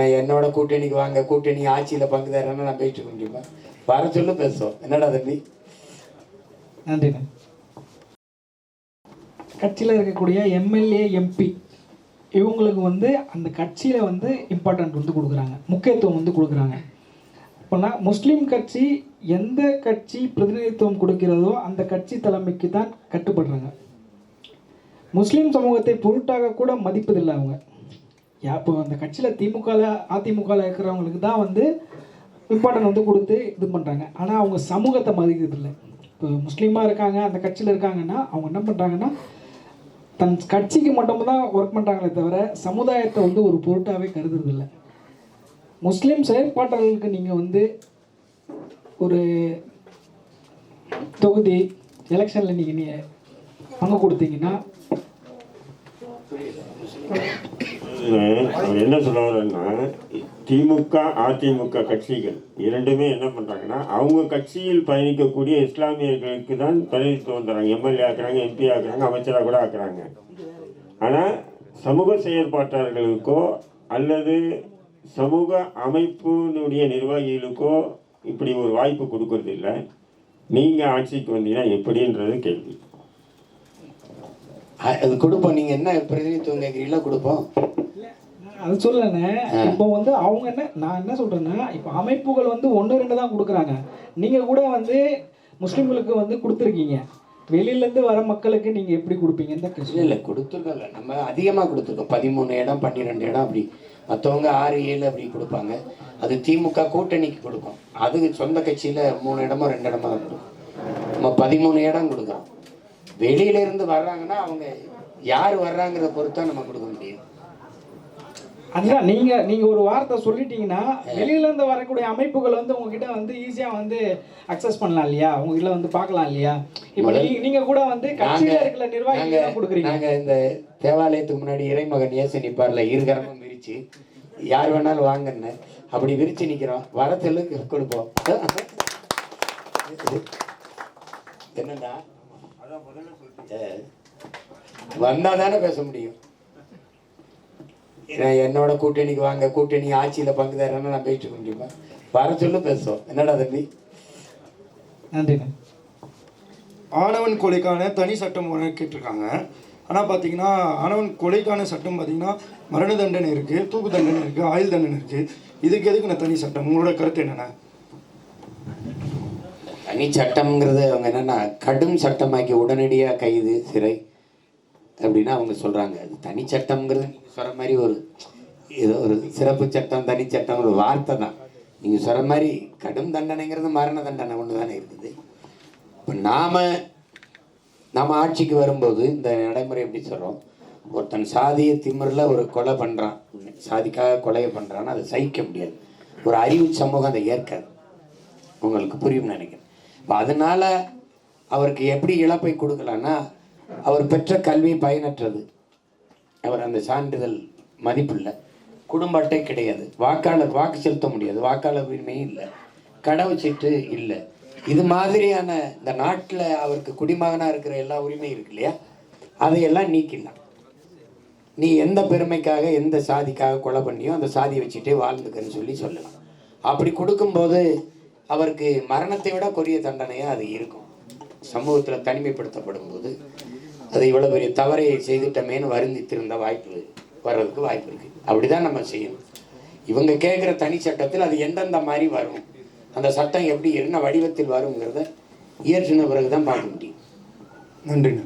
என்னோட கூட்டணிக்கு வாங்க கூட்டணி ஆட்சியில் பங்கு தரேன்னு நான் பேசிட்டு இருக்க முடியுமா? வர சொல்லு பேசுவோம். என்னடா தம்பி நன்றிண்ணா கட்சியில் இருக்கக்கூடிய எம்எல்ஏ எம்பி இவங்களுக்கு வந்து அந்த கட்சியில் வந்து இம்பார்ட்டன்ட் வந்து கொடுக்குறாங்க. முக்கியத்துவம் வந்து கொடுக்குறாங்க. அப்போனா முஸ்லீம் கட்சி எந்த கட்சி பிரதிநிதித்துவம் கொடுக்கிறதோ அந்த கட்சி தலைமைக்கு தான் கட்டுப்படுறாங்க. முஸ்லீம் சமூகத்தை பொருட்டாக கூட மதிப்பதில்லை அவங்க. இப்போ அந்த கட்சியில் திமுகவில் அதிமுகவில் இருக்கிறவங்களுக்கு தான் வந்து இம்பார்ட்டன்ட் வந்து கொடுத்து இது பண்ணுறாங்க ஆனால் அவங்க சமூகத்தை மதிக்கிறதில்ல. இப்போ முஸ்லீமாக இருக்காங்க அந்த கட்சியில் இருக்காங்கன்னா அவங்க என்ன பண்ணுறாங்கன்னா தன் கட்சிக்கு மட்டும்தான் ஒர்க் பண்ணுறாங்களே தவிர சமுதாயத்தை வந்து ஒரு பொருட்டாகவே கருதுறதில்ல. முஸ்லீம் செயற்பாட்டாளர்களுக்கு நீங்கள் வந்து ஒரு தொகுதி எலெக்ஷனில் நீங்கள் நீ பங்கு கொடுத்தீங்கன்னா அவர் என்ன சொல்ல வரேன்னா திமுக அதிமுக கட்சிகள் இரண்டுமே என்ன பண்ணுறாங்கன்னா அவங்க கட்சியில் பயணிக்கக்கூடிய இஸ்லாமியர்களுக்கு தான் பிரதிநிதித்துவம் தராங்க எம்எல்ஏ ஆக்குறாங்க எம்பி ஆக்குறாங்க அமைச்சராக கூட ஆக்குறாங்க. ஆனால் சமூக செயற்பாட்டாளர்களுக்கோ அல்லது சமூக அமைப்பினுடைய நிர்வாகிகளுக்கோ இப்படி ஒரு வாய்ப்பு கொடுக்கறது இல்லை நீங்கள் ஆட்சிக்கு வந்தீங்கன்னா எப்படின்றது கேள்வி. அது கொடுப்போம். நீங்கள் என்ன பிரதிநிதித்துவம் கேட்குறீங்களோ கொடுப்போம். அது சொல்லண்ணே இப்போ வந்து அவங்க என்ன நான் என்ன சொல்றேன்னா இப்போ அமைப்புகள் வந்து ஒன்று ரெண்டு தான் கொடுக்குறாங்க. நீங்கள் கூட வந்து முஸ்லீம்களுக்கு வந்து கொடுத்துருக்கீங்க. வெளியிலேருந்து வர மக்களுக்கு நீங்கள் எப்படி கொடுப்பீங்கன்னு தான் இல்லை இல்லை நம்ம அதிகமாக கொடுத்துருக்கோம். பதிமூணு இடம் பன்னிரெண்டு இடம் அப்படி. மற்றவங்க ஆறு ஏழு அப்படி கொடுப்பாங்க. அது திமுக கூட்டணிக்கு கொடுக்கும். அது சொந்த கட்சியில் மூணு இடமோ ரெண்டு இடமோ தான் கொடுக்கும். நம்ம பதிமூணு இடம் கொடுக்குறோம். வெளியில இருந்து வர்றாங்கன்னா அவங்க யார் வர்றாங்கிறத பொறுத்து தான் நம்ம கொடுக்க முடியும். அதுதான் நீங்க நீங்க ஒரு வார்த்தை சொல்லிட்டீங்கன்னா வெளியில இருந்து வரக்கூடிய அமைப்புகள் வந்து உங்ககிட்ட வந்து ஈஸியா வந்து அக்சஸ் பண்ணலாம் இல்லையா? உங்ககிட்ட வந்து பார்க்கலாம் இல்லையா? இப்போ நீங்க கூட வந்து கட்சியில இருக்கிற நிர்வாகிகள் கொடுக்குறீங்க. நாங்க இந்த தேவாலயத்துக்கு முன்னாடி இறைமகன் இயேசு நிப்பார்ல இருகரமும் விரிச்சு யார் வேணாலும் வாங்கன்னு. அப்படி விரிச்சு நிக்கிறோம். வரத்துல கொடுப்போம். என்னன்னா வந்தா தானே பேச முடியும். நான் என்னோட கூட்டணிக்கு வாங்க கூட்டணி ஆட்சியில பங்கு தரேன்னு நான் பேசிட்டு இருக்க முடியுமா? வர சொல்லு பேசுவோம். என்னடா தம்பி? நன்றிண்ணே ஆணவன் கொலைக்கான தனி சட்டம் கேட்டிருக்காங்க. ஆனால் பார்த்தீங்கன்னா ஆணவன் கொலைக்கான சட்டம் பார்த்தீங்கன்னா மரண தண்டனை இருக்குது தூக்கு தண்டனை இருக்குது ஆயுள் தண்டனை இருக்குது இதுக்கு எதுக்கு நான் தனி சட்டம்? உங்களோட கருத்து என்னென்ன தனி சட்டம்ங்கிறது அவங்க என்னன்னா கடும் சட்டமாக்கி உடனடியாக கைது சிறை அப்படின்னா அவங்க சொல்கிறாங்க அது தனி சட்டம்ங்கிறது நீங்கள் சொல்கிற மாதிரி ஒரு ஏதோ ஒரு சிறப்பு சட்டம் தனி சட்டம் ஒரு வார்த்தை தான். நீங்கள் சொல்கிற மாதிரி கடும் தண்டனைங்கிறது மரண தண்டனை ஒன்று தானே இருக்குது. இப்போ நாம் நம்ம ஆட்சிக்கு வரும்போது இந்த நடைமுறை எப்படி சொல்கிறோம் ஒருத்தன் சாதிய திமிரில் ஒரு கொலை பண்ணுறான் சாதிக்காக கொலையை பண்ணுறான்னா அதை சகிக்க முடியாது. ஒரு அறிவு சமூகம் அதை ஏற்காது. உங்களுக்கு புரியும் நினைக்கிறேன். இப்போ அதனால் அவருக்கு எப்படி இழப்பை கொடுக்கலான்னா அவர் பெற்ற கல்வி பயனற்றது. அவர் அந்த சான்றிதழ் மதிப்பில்லை குடும்ப அட்டை கிடையாது. வாக்காளர் வாக்கு செலுத்த முடியாது. வாக்காளர் உரிமையும் இல்லை கடவுச்சீட்டு இல்லை. இது மாதிரியான இந்த நாட்டில் அவருக்கு குடிமகனாக இருக்கிற எல்லா உரிமையும் இருக்கு இல்லையா? அதையெல்லாம் நீக்கிடலாம். நீ எந்த பெருமைக்காக எந்த சாதிக்காக கொலை பண்ணியோ அந்த சாதியை வச்சுட்டே வாழ்ந்துக்கன்னு சொல்லி சொல்லலாம். அப்படி கொடுக்கும்போது அவருக்கு மரணத்தை விட கொரிய தண்டனையாக அது இருக்கும். சமூகத்தில் தனிமைப்படுத்தப்படும் போது அது இவ்வளோ பெரிய தவறை செய்துட்டமேன்னு வருந்தித்திருந்த வாய்ப்பு வர்றதுக்கு வாய்ப்பு இருக்குது அப்படிதான் நம்ம செய்யணும். இவங்க கேட்குற தனி சட்டத்தில் அது எந்தெந்த மாதிரி வரும்? அந்த சட்டம் எப்படி என்ன வடிவத்தில் வருங்கிறத இயற்றின பிறகு தான் பார்க்க முடியும். நன்றிண்ணா.